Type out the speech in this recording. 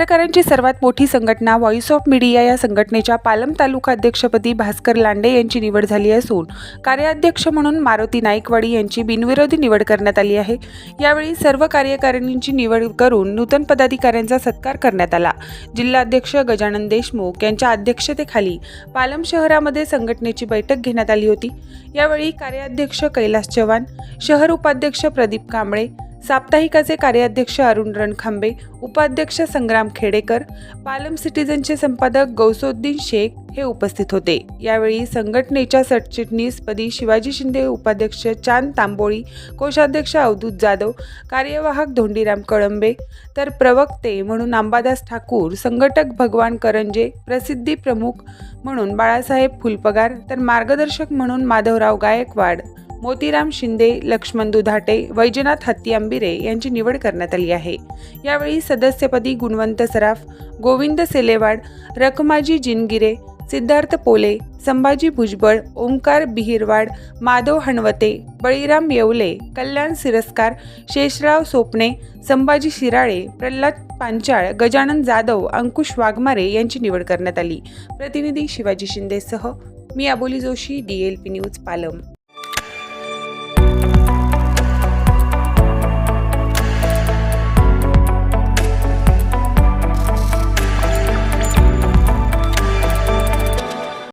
पत्रकारांची सर्वात मोठी संघटना व्हॉइस ऑफ मीडिया या संघटनेच्या पालम तालुका अध्यक्षपदी भास्कर लांडे यांची निवड झाली असून कार्याध्यक्ष म्हणून मारुती नाईकवाडी यांची बिनविरोधी निवड करण्यात आली आहे. यावेळी सर्व कार्यकारिणींची निवड करून नूतन पदाधिकाऱ्यांचा सत्कार करण्यात आला. जिल्हाध्यक्ष गजानन देशमुख यांच्या अध्यक्षतेखाली पालम शहरामध्ये संघटनेची बैठक घेण्यात आली होती. यावेळी कार्याध्यक्ष कैलास चव्हाण शहर उपाध्यक्ष प्रदीप कांबळे साप्ताहिकाचे कार्याध्यक्ष अरुण रणखांबे उपाध्यक्ष संग्राम खेडेकर पालम सिटीजनचे संपादक गौसोद्दीन शेख हे उपस्थित होते. यावेळी संघटनेच्या सरचिटणीसपदी शिवाजी शिंदे उपाध्यक्ष चांद तांबोळी कोषाध्यक्ष अवधूत जाधव कार्यवाहक धोंडीराम कळंबे तर प्रवक्ते म्हणून अंबादास ठाकूर संघटक भगवान करंजे प्रसिद्धी प्रमुख म्हणून बाळासाहेब फुलपगार तर मार्गदर्शक म्हणून माधवराव गायकवाड मोतीराम शिंदे लक्ष्मण दुधाटे वैजनाथ हत्ती आंबिरे यांची निवड करण्यात आली आहे. यावेळी सदस्यपदी गुणवंत सराफ गोविंद सेलेवाड रखमाजी जिनगिरे सिद्धार्थ पोले संभाजी भुजबळ ओंकार बिहिरवाड माधव हणवते बळीराम येवले कल्याण सिरस्कार शेषराव सोपणे संभाजी शिराळे प्रल्हाद पांचाळ गजानन जाधव अंकुश वाघमारे यांची निवड करण्यात आली. प्रतिनिधी शिवाजी शिंदेसह मी Aboli Joshi D L P news Palam.